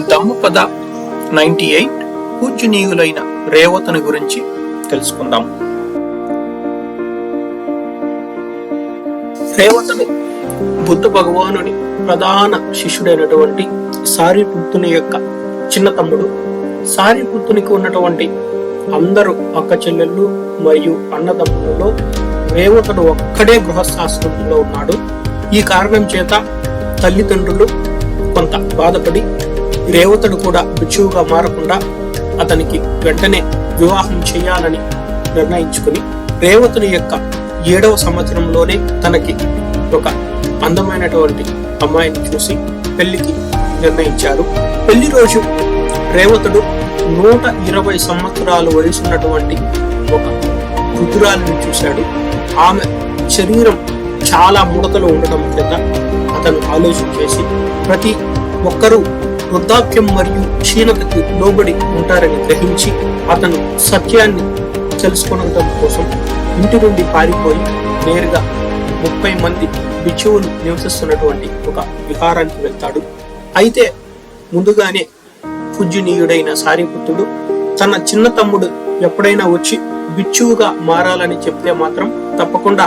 దమ్మపద ninety eight పూజనీయులైన రేవతని గురించి తెలుసుకుందాం. రేవతను బుద్ధ భగవానుని ప్రధాన శిష్యుడైనటువంటి సారిపుత్తుని యొక్క చిన్న తమ్ముడు. సారిపుత్తునికి ఉన్నటువంటి అందరూ అక్క చెల్లెళ్ళు మరియు అన్నదమ్ములలో రేవతుడు ఒక్కడే గృహస్థాశ్రమంలో ఉన్నాడు. ఈ కారణం చేత తల్లిదండ్రులు కొంత బాధపడి రేవతుడు కూడా బిచ్చువుగా మారకుండా అతనికి వెంటనే వివాహం చేయాలని నిర్ణయించుకుని రేవతుని యొక్క ఏడవ సంవత్సరంలోనే తనకి ఒక అందమైనటువంటి అమ్మాయిని చూసి పెళ్ళికి నిర్ణయించారు. పెళ్ళి రోజు రేవతుడు నూట ఇరవై సంవత్సరాలు వయసున్నటువంటి ఒక రుద్రాలను చూశాడు. ఆమె శరీరం చాలా ముడతలు ఉండటం చేత అతను ఆలోచన చేసి ప్రతి ఒక్కరూ వృద్ధాప్యం మరియు క్షీణతకి లోబడి ఉంటారని గ్రహించి అతను సత్యాన్ని తెలుసుకోవడం కోసం ఇంటి నుండి పారిపోయి నేరుగా ముప్పై మంది బిచ్చువులు నివసిస్తున్నటువంటి ఒక విహారానికి వెళ్తాడు. అయితే ముందుగానే పూజ్యనీయుడైన సారిపుత్రుడు తన చిన్న తమ్ముడు ఎప్పుడైనా వచ్చి బిచ్చువుగా మారాలని చెప్తే మాత్రం తప్పకుండా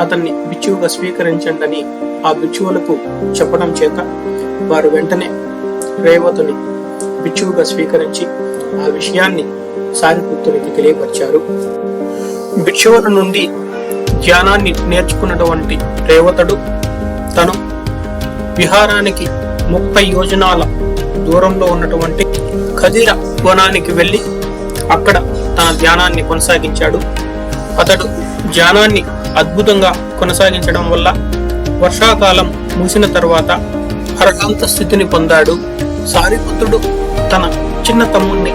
అతన్ని బిచ్చువుగా స్వీకరించండి అని ఆ బిచ్చువులకు చెప్పడం చేత వారు వెంటనే రేవతుని బిచ్చువుగా స్వీకరించి ఆ విషయాన్ని సారిపుత్రునికి తెలియపరిచారు? బిచ్చువుల నుండి ధ్యానాన్ని నేర్చుకున్నటువంటి రేవతుడు తను విహారానికి ముప్పై యోజనాల దూరంలో ఉన్నటువంటి ఖదిర వనానికి వెళ్ళి అక్కడ తన ధ్యానాన్ని కొనసాగించాడు. అతడు ధ్యానాన్ని అద్భుతంగా కొనసాగించడం వల్ల వర్షాకాలం ముగిసిన తర్వాత అరకాంత స్థితిని పొందాడు. సారిపుత్రుడు తన చిన్న తమ్ముణ్ణి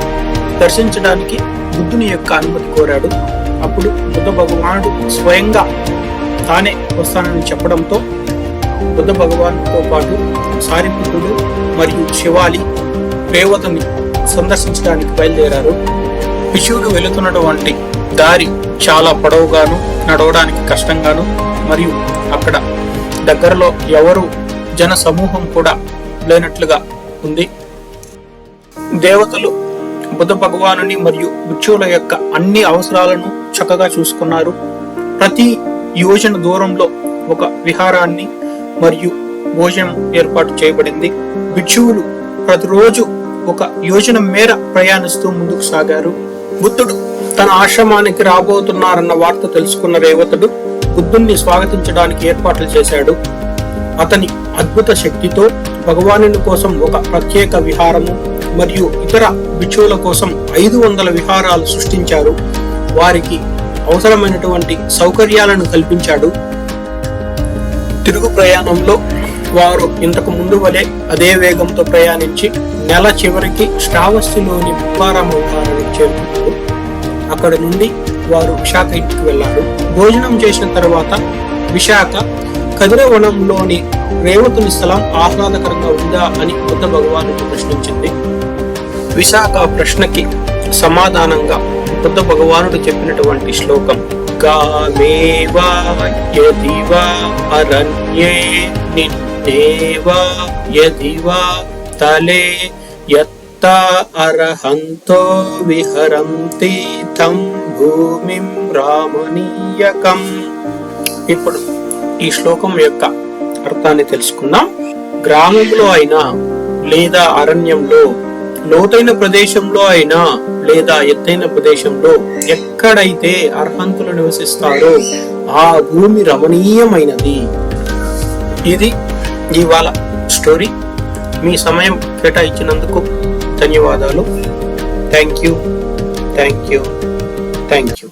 దర్శించడానికి బుద్ధుని యొక్క అనుమతి కోరాడు. అప్పుడు బుద్ధ భగవానుడు స్వయంగా తానే వస్తానని చెప్పడంతో బుద్ధ భగవానుతో పాటు సారిపుత్రుడు మరియు శివాలి రేవతని సందర్శించడానికి బయలుదేరారు. విషువుడు వెళుతున్నటువంటి దారి చాలా పొడవుగాను నడవడానికి కష్టంగాను మరియు అక్కడ దగ్గరలో ఎవరు జన సమూహం కూడా లేనట్లుగా ఉంది. దేవతలు బుద్ధ భగవానుని మరియు భిక్షువుల యొక్క అన్ని అవసరాలను చక్కగా చూసుకున్నారు. ప్రతి యోజన దూరంలో ఒక విహారాన్ని మరియు భోజనం ఏర్పాటు చేయబడింది. భిక్షువులు ప్రతిరోజు ఒక యోజన మేర ప్రయాణిస్తూ ముందుకు సాగారు. బుద్ధుడు తన ఆశ్రమానికి రాబోతున్నారన్న వార్త తెలుసుకున్న రేవతుడు బుద్ధుణ్ణి స్వాగతించడానికి ఏర్పాట్లు చేశాడు. అతని అద్భుత శక్తితో భగవానుని కోసం ఒక ప్రత్యేక విహారము మరియు ఇతర బిచ్చువుల కోసం ఐదు వందల విహారాలు సృష్టించారు. వారికి అవసరమైనటువంటి సౌకర్యాలను కల్పించాడు. తిరుగు ప్రయాణంలో వారు ఇంతకు ముందు వలె అదే వేగంతో ప్రయాణించి నెల చివరికి శ్రావస్తిలోని బుక్కారామ విహారానికి చేరుకున్నారు అక్కడ నుండి వారు విశాఖ ఇంటికి వెళ్ళారు భోజనం చేసిన తర్వాత విశాఖ కదిరవనంలోని రేవతుని స్థలం ఆహ్లాదకరంగా ఉందా అని బుద్ధ భగవానుడు ప్రశ్నించింది. విశాఖ ప్రశ్నకి సమాధానంగా బుద్ధ భగవానుడు చెప్పినటువంటి శ్లోకం గామేవా యదివా అరణ్యే నిన్నేవా యదివా తలే యత్త అరహంతో విహరంతి తం భూమిం రామణీయకం ఇప్పుడు ఈ శ్లోకం యొక్క అర్థాన్ని తెలుసుకుందాం. గ్రామంలో అయినా లేదా అరణ్యంలో లోతైన ప్రదేశంలో అయినా లేదా ఎత్తైన ప్రదేశంలో ఎక్కడైతే అర్హంతులు నివసిస్తారో ఆ భూమి రమణీయమైనది. ఇది ఇవాళ స్టోరీ. మీ సమయం కేటాయించినందుకు ధన్యవాదాలు. Thank you. Thank you. Thank you.